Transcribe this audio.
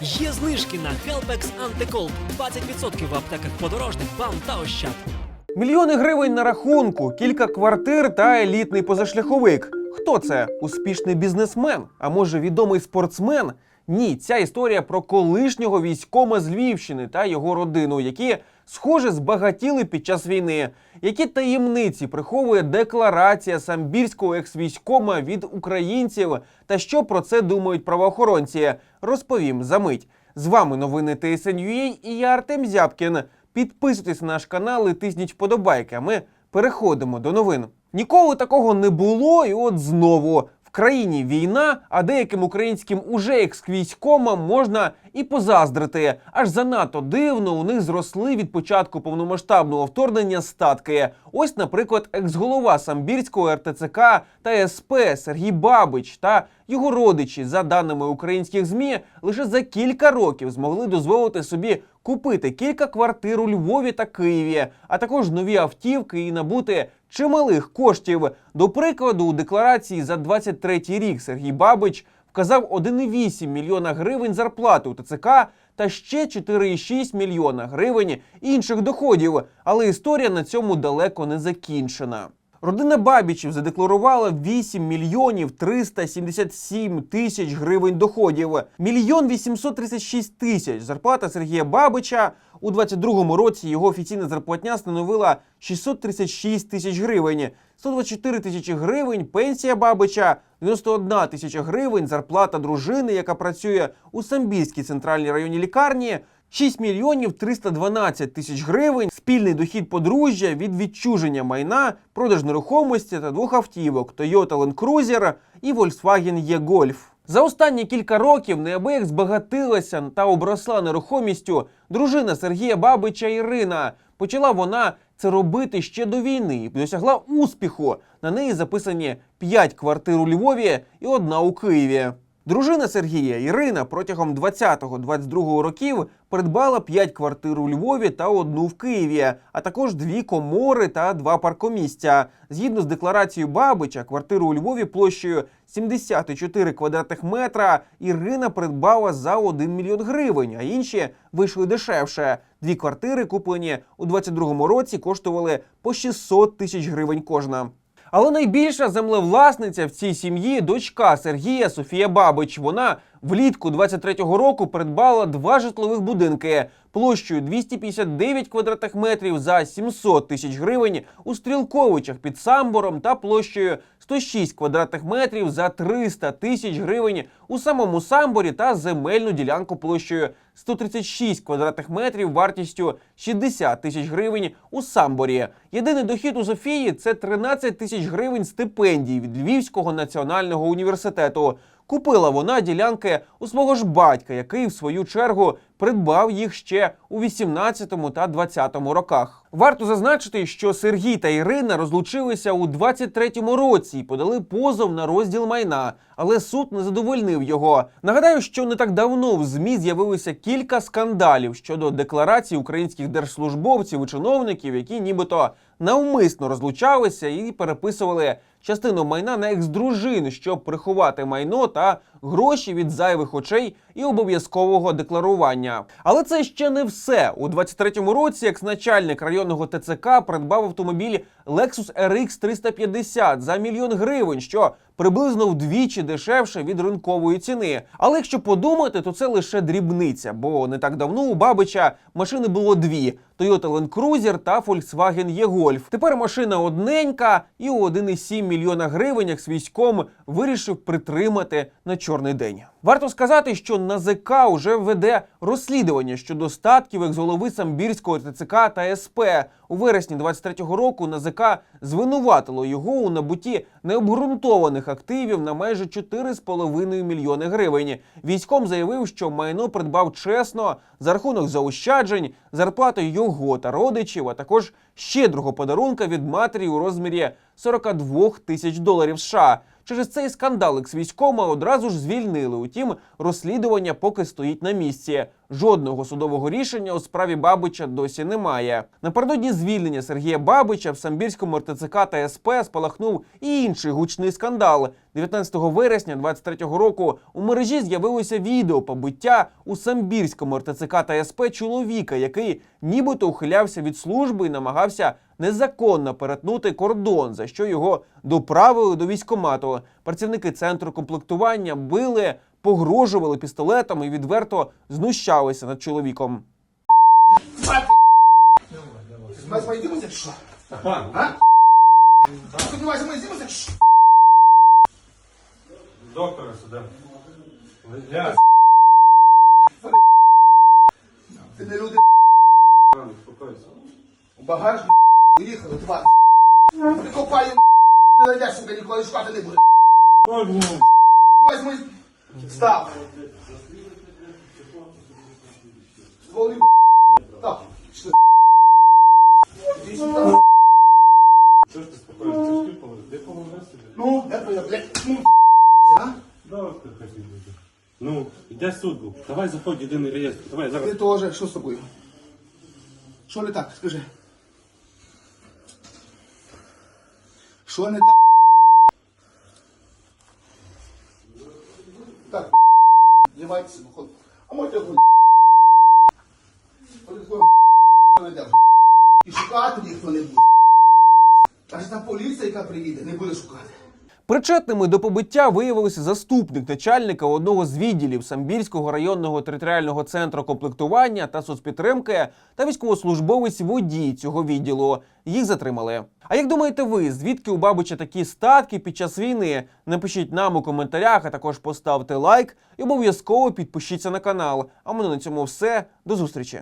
Є знижки на Helpex Антиколд 20% в аптеках подорожних бам та ощад. Мільйони гривень на рахунку, кілька квартир та елітний позашляховик. Хто це? Успішний бізнесмен? А може відомий спортсмен? Ні, ця історія про колишнього військома з Львівщини та його родину, які, схоже, збагатіли під час війни. Які таємниці приховує декларація самбірського екс-військома від українців, та що про це думають правоохоронці? Розповім за мить. З вами новини ТСНЮА і я Артем Зябкін. Підписуйтесь на наш канал і тисніть вподобайки. Ми переходимо до новин. Ніколи такого не було, і от знову в країні війна, а деяким українським уже екс-військомам можна і позаздрити. Аж занадто дивно у них зросли від початку повномасштабного вторгнення статки. Ось, наприклад, екс-голова самбірського РТЦК та СП Сергій Бабич та його родичі, за даними українських змі, лише за кілька років змогли дозволити собі купити кілька квартир у Львові та Києві, а також нові автівки і набути чималих коштів. До прикладу, у декларації за 23 рік Сергій Бабич вказав 1,8 мільйона гривень зарплати у ТЦК та ще 4,6 мільйона гривень інших доходів. Але історія на цьому далеко не закінчена. Родина Бабічів задекларувала 8 мільйонів 377 тисяч гривень доходів. Мільйон 836 тисяч зарплата Сергія Бабича. У 22-му році його офіційна зарплатня становила 636 тисяч гривень. 124 тисячі гривень пенсія Бабича, 91 тисяча гривень зарплата дружини, яка працює у Самбійській центральній районній лікарні. 6 мільйонів 312 тисяч гривень, спільний дохід подружжя від відчуження майна, продаж нерухомості та двох автівок Toyota Land Cruiser і Volkswagen E-Golf. За останні кілька років неабияк збагатилася та обросла нерухомістю дружина Сергія Бабича Ірина. Почала вона це робити ще до війни і досягла успіху. На неї записані 5 квартир у Львові і одна у Києві. Дружина Сергія Ірина протягом 20-22 років придбала 5 квартир у Львові та одну в Києві, а також дві комори та два паркомістя. Згідно з декларацією Бабича, квартиру у Львові площею 74 квадратних метра Ірина придбала за 1 мільйон гривень, а інші вийшли дешевше. Дві квартири, куплені у 22-му році, коштували по 600 тисяч гривень кожна. Але найбільша землевласниця в цій сім'ї дочка Сергія Софія Бабич. Вона влітку 23-го року придбала два житлових будинки площею 259 квадратних метрів за 700 тисяч гривень у Стрілковичах під Самбором та площею 106 квадратних метрів за 300 тисяч гривень у самому Самборі та земельну ділянку площею 136 квадратних метрів вартістю 60 тисяч гривень у Самборі. Єдиний дохід у Софії це 13 тисяч гривень стипендій від Львівського національного університету. Купила вона ділянки у свого ж батька, який в свою чергу придбав їх ще у 18 та 20 роках. Варто зазначити, що Сергій та Ірина розлучилися у 23-му році і подали позов на розділ майна, але суд не задовольнив його. Нагадаю, що не так давно в змі з'явилося кілька скандалів щодо декларацій українських держслужбовців і чиновників, які нібито навмисно розлучалися і переписували частину майна на екс-дружин, щоб приховати майно та гроші від зайвих очей і обов'язкового декларування. Але це ще не все. У 23-му році екс-начальник районного ТЦК придбав автомобіль Lexus RX 350 за мільйон гривень, що приблизно вдвічі дешевше від ринкової ціни. Але якщо подумати, то це лише дрібниця, бо не так давно у Бабича машини було дві: Toyota Land Cruiser та Volkswagen E-Golf. Тепер машина одненька, і у 1,7 мільйона гривень як військом вирішив притримати на чорний день. Варто сказати, що НАЗК уже веде розслідування щодо статків екс-голови Самбірського ТЦК та СП. У вересні 23-го року НАЗК звинуватило його у набутті необґрунтованих активів на майже 4,5 мільйони гривень. Військом заявив, що майно придбав чесно за рахунок заощаджень, зарплати його та родичів, а також щедрого подарунка від матері у розмірі 42 тисяч доларів США. Через цей скандал екс-військома одразу ж звільнили. Утім, розслідування поки стоїть на місці. Жодного судового рішення у справі Бабича досі немає. Напередодні звільнення Сергія Бабича в Самбірському РТЦК та СП спалахнув і інший гучний скандал. 19 вересня 23-го року у мережі з'явилося відео побиття у Самбірському РТЦК та СП чоловіка, який нібито ухилявся від служби і намагався незаконно перетнути кордон, за що його доправили до військкомату. Працівники центру комплектування били, погрожували пістолетом і відверто знущалися над чоловіком. Доктора сюди. Ти не люди. рано, виїхали, тварь. Прикопаю, не знайдеш, сука, ніколи шукати не буде. Блін. Возьми. Став. Стволи. Так. Що? Іди сюди. Що ж ти? Ти ж ти положив? Де положив собі? Ну, де твоя, блядь? Ну, а? Хотів буде. Ну, йде суд був. Давай заходь в єдиний реєстр. Давай Ти зараз. теж, що з тобою? Що не так, скажи. Що не так? Так, зівайтеся, виходь. А можете хуй. Не держить. І шукати ніхто не буде. Аж там поліція, яка приїде, не буде шукати. Причетними до побиття виявився заступник начальника одного з відділів Самбірського районного територіального центру комплектування та соцпідтримки та військовослужбовець водій цього відділу. Їх затримали. А як думаєте ви, звідки у Бабича такі статки під час війни? Напишіть нам у коментарях, а також поставте лайк і обов'язково підпишіться на канал. А мене на цьому все. До зустрічі.